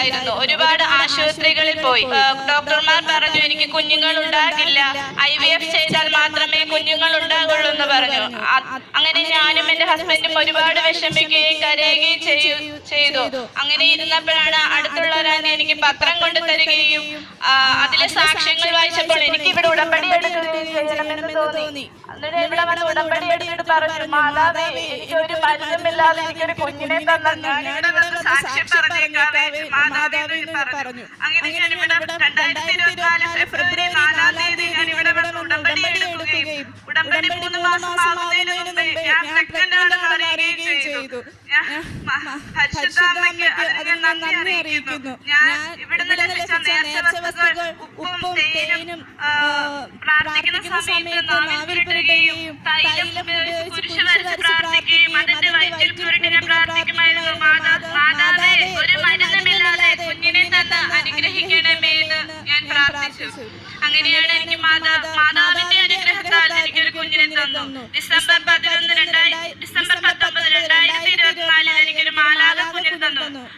ആയിരുന്നു ഒരുപാട് ആശുപത്രികളിൽ പോയി. ഡോക്ടർമാർ പറഞ്ഞു എനിക്ക് കുഞ്ഞുങ്ങൾ ഉണ്ടാകില്ല. ഐ വി എഫ് ചെയ്താൽ മാത്രമേ കുഞ്ഞുങ്ങൾ ഉണ്ടാകുള്ളൂ എന്ന് പറഞ്ഞു. അങ്ങനെ ഞാനും എന്റെ ഹസ്ബൻഡും ഒരുപാട് വിഷമിക്കുകയും കരയുകയും ചെയ്തു. ചെയ്തു. അങ്ങനെ ഇരുന്നപ്പോഴാണ് അടുത്തുള്ള ഒരാൾ എനിക്ക് പത്രം കൊണ്ടു തരികയും അതിലെ സാക്ഷ്യങ്ങൾ വായിച്ചപ്പോൾ എനിക്ക് ഇവിടെ ഉടമ്പടി എടുക്കുകയും ചെയ്യണമെന്ന് തോന്നി. എന്നിട്ട് ഇവിടെ വന്ന് ഉടമ്പടി എടുത്തിട്ട് പറഞ്ഞു മാതാവേ ഒരു മരുന്നുമില്ലാതെ എനിക്കൊരു കുഞ്ഞിനെ തന്നെ സാക്ഷ്യം പറഞ്ഞു. അങ്ങനെ ഞാൻ ഇവിടെ രണ്ടായിരത്തി ഇരുപത്തിനാല് ഫെബ്രുവരി നാലാം തീയതി ഞാൻ ഇവിടെ വന്ന് ഉടമ്പടി എടുക്കുകയും ഉടമ്പടി മൂന്ന് മാസം ആകുന്നതിന് മുമ്പേ ഞാൻ പ്രഗ്നന്റ് ആണെന്ന് അറിയുകയും ചെയ്തു. ഞാൻ മ- അതിന് നന്ദി അറിയിക്കുന്നു. ഞാൻ ഇവിടുന്ന് ലഭിച്ച നേർച്ച വസ്തുക്കൾ ഉപ്പും തേനും പ്രാർത്ഥിക്കുന്ന സമയത്ത് നാവിൽ പുരട്ടുകയും തൈലം ഉപയോഗിച്ച് കുരിശ് വരച്ച് പ്രാർത്ഥിക്കുകയും അതിന്റെ വയറ്റിൽ പുരട്ടിനെ പ്രാർത്ഥിക്കുമായിരുന്നു മാതാ അങ്ങനെയാണ് എനിക്ക് മാതാവിന്റെ അനുഗ്രഹത്താൽ എനിക്ക് ഒരു കുഞ്ഞിനെ തന്നു. ഡിസംബർ പതിനൊന്ന് ഡിസംബർ പത്തൊമ്പത് രണ്ടായിരത്തി ഇരുപത്തിനാലിൽ എനിക്കൊരു മാലാക കുഞ്ഞിനെ തന്നു.